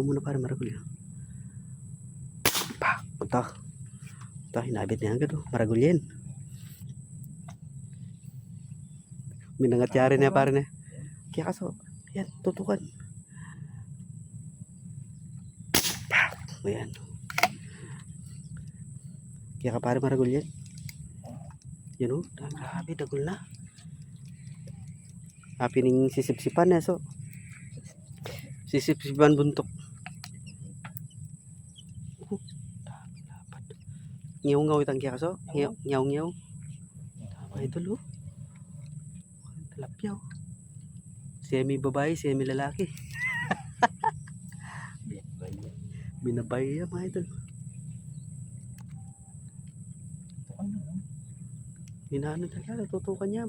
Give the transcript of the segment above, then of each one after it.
muna para maragul yan. Pak! Ito. Hinabit niya agad oh. Maragul yan. Minangatyari niya pare na. Kaya kaso, yan, tutukan. Pak! Ayan. Kaya ka pare maragul yan. Yan oh, dami grabe, dagol na. Happy ning sisipsipan na so. Sisipsipan buntok. Oh, dami dapat. Ngiyaw-ngaw itang kaya kaso. Ngiyaw, ngiyaw-ngiyaw. Tama idol oh. Talapyaw. Semi babae, semi lalaki. Binabay yan mga idol. Hinaano talaga, tutukan niya.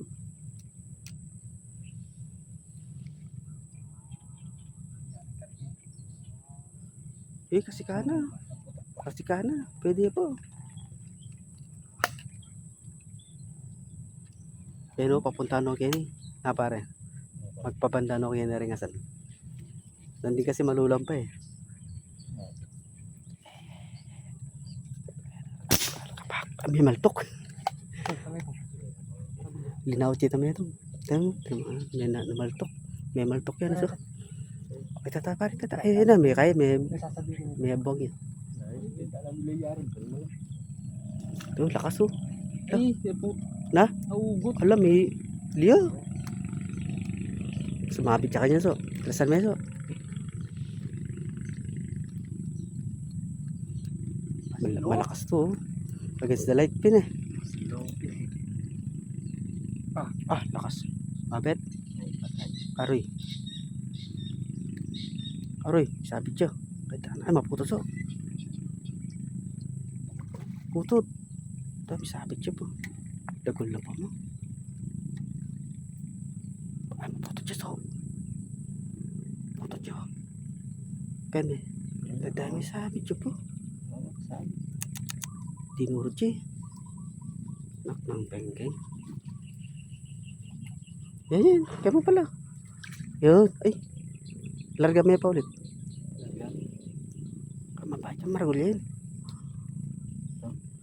Eh, kasi kana. Kasi kana. Pwede po. Pero papunta no kini. Ah, pare. Magpabanda no kini rin asan. Hindi kasi malulam pa eh. Kami maltok. Linaw chita mo ito. Tama, tama. May na, namaltok. May maltok yan. So. Ay, tata, pare, tata. Ay, na, may kaya, may, may abong yan. Ito, lakas oh. Ay. Na? Naugot. Alam, may liya. Sumabit siya kanya, so. Lasan mo, so. Mal- malakas to, oh. Against the light pin, eh. Ah. Ah, lakas. Mabet. Aroy. Aroy, sabit siya. Kahit ano, ay, maputos, oh. Putot. Dami sabit siya po. Dagol na pa mo. Ay, maputot siya, so. Putot siya. Kami. Dami sabit siya po. Dinurot siya. eh. Nak ng bengkeng. Yan yan. Kaya mo pala. Yun. Ay. Larga mo pa ulit. Kamabay siya. Maragul yan.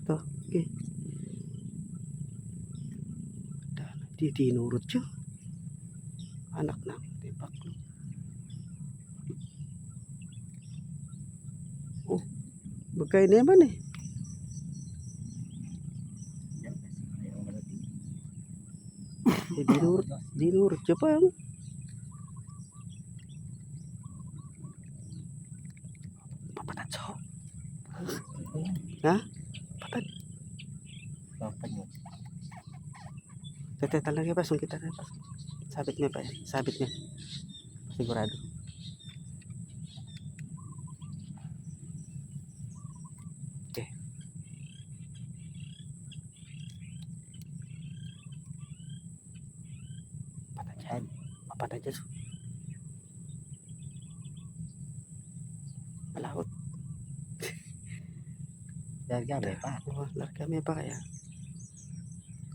Ito. Okay. Di dinurot siya. Anak na. Tipak. Oh. Magkain naman eh. Eh, dinurot. Dinurot siya pa. ano? Papatad so. Ha? Tete talaga pa. Sungkit talaga pa. Sabit niya pa. Sabit niya. Sigurado. Okay. Papatad yan. Malakot. Larga, may pa. Oh, larga may pa kaya.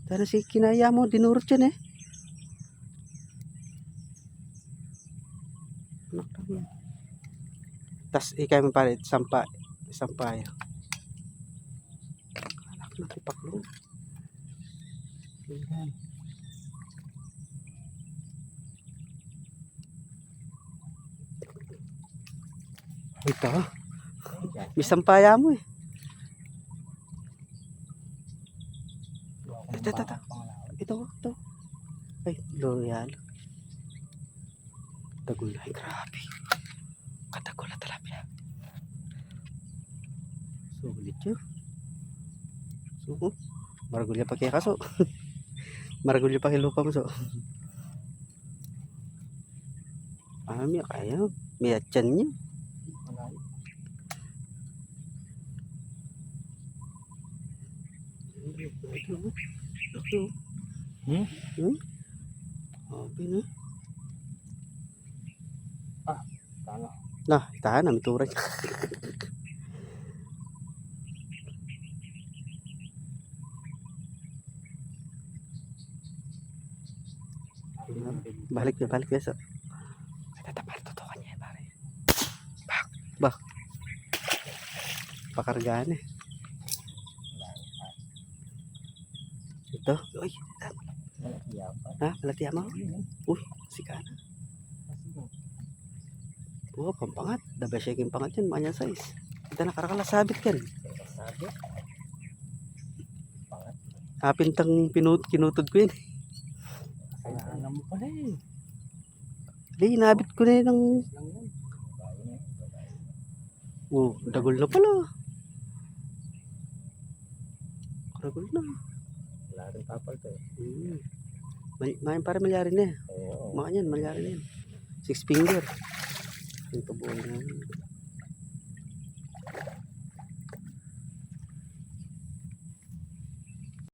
Tara si kinaya mo, dinurot yan eh. Yan. Tas ikay mo pala, sampa, sampay. Anak na tipaklo. Yan. Ito, may sampaya mo eh. Ito, ito, ito. Ito, ito. Ay, loyal. Tagol ay grabe. Katagol na talapya. Sulit yun. So, maragulya pa kaya kaso. maragulya pa kay lupa mo so. Ah, may kaya. May atyan niya. Laki oh. Hmm? Hmm? Sabi na. Tama. Nah, tahan na, mituray. balik ya, balik ya. So. Ay, tata, pare, tutukan niya, pare. Pak. Pakargaan eh. Ito. Uy, siya pa. ha? Malatiya mo? Uy, sika na. Oo, pampangat. The best shaking pangat yan. Manya size. Ito na, karakalasabit yan. Sabi. Hapintang pinut kinutod ko yan. Kailangan mo pala eh. Hindi, inabit ko na yun ng... Oh, dagol na pala. Dagol na. Wala rin kapal to eh. Hmm. May, may para malyari na. Oo. Mga yan, malyari na yan. Six finger. Ito buo na.